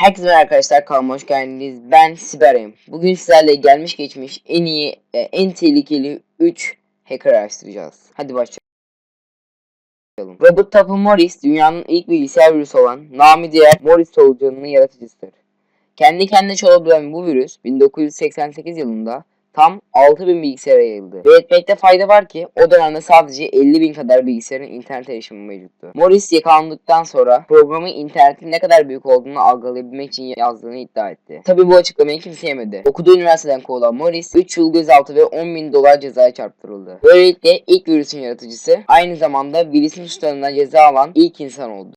Herkese merhaba arkadaşlar kanalıma hoş geldiniz. Ben Siber'im. Bugün sizlerle gelmiş geçmiş en iyi, e, en tehlikeli 3 hacker araştıracağız. Hadi başlayalım. Robert Tapu Morris dünyanın ilk bilgisayar virüsü olan nami diğer Morris solucanının yaratıcısıdır. Kendi kendine çalabilen bu virüs 1988 yılında tam 6000 bilgisayara yayıldı. Ve etmekte fayda var ki o dönemde sadece 50 bin kadar bilgisayarın internet erişimi mevcuttu. Morris yakalandıktan sonra programın internetin ne kadar büyük olduğunu algılayabilmek için yazdığını iddia etti. Tabi bu açıklamayı kimse yemedi. Okuduğu üniversiteden kovulan Morris 3 yıl gözaltı ve 10 bin dolar cezaya çarptırıldı. Böylelikle ilk virüsün yaratıcısı aynı zamanda bilişim suçlarından ceza alan ilk insan oldu.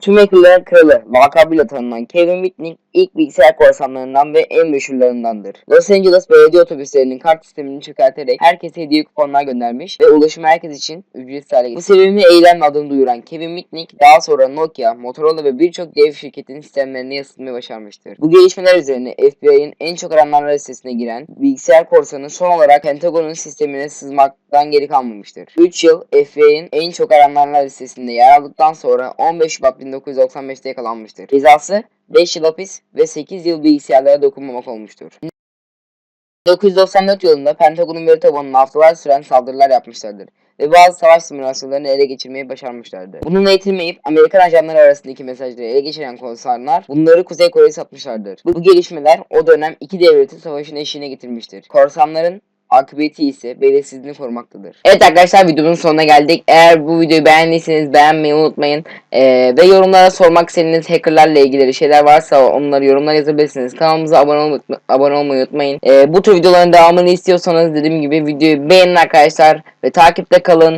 Tüm hackerların kralı lakabıyla tanınan Kevin Whitney ilk bilgisayar korsanlarından ve en meşhurlarındandır. Los Angeles belediye otobüslerinin kart sistemini çökerterek herkese hediye kuponlar göndermiş ve ulaşımı herkes için ücretsiz hale. Bu sevimli eylem adını duyuran Kevin Whitney daha sonra Nokia, Motorola ve birçok dev şirketin sistemlerine yansıtmayı başarmıştır. Bu gelişmeler üzerine FBI'nin en çok arananlar listesine giren bilgisayar korsanı son olarak Pentagon'un sistemine sızmaktan geri kalmamıştır. 3 yıl FBI'nin en çok arananlar listesinde yer aldıktan sonra 15 Şubat 1995'te yakalanmıştır. Cezası 5 yıl hapis ve 8 yıl bilgisayarlara dokunmamak olmuştur. 1994 yılında Pentagon'un veri tabanına haftalar süren saldırılar yapmışlardır ve bazı savaş simülasyonlarını ele geçirmeyi başarmışlardı. Bununla yetinmeyip Amerikan ajanları arasındaki mesajları ele geçiren korsanlar bunları Kuzey Kore'ye satmışlardır. Bu, bu gelişmeler o dönem iki devletin savaşın eşiğine getirmiştir. Korsanların akıbeti ise belirsizliğini korumaktadır. Evet arkadaşlar videonun sonuna geldik. Eğer bu videoyu beğendiyseniz beğenmeyi unutmayın. Ee, ve yorumlara sormak istediğiniz hackerlarla ilgili şeyler varsa onları yorumlara yazabilirsiniz. Kanalımıza abone, ol abone olmayı unutmayın. Ee, bu tür videoların devamını istiyorsanız dediğim gibi videoyu beğenin arkadaşlar ve takipte kalın.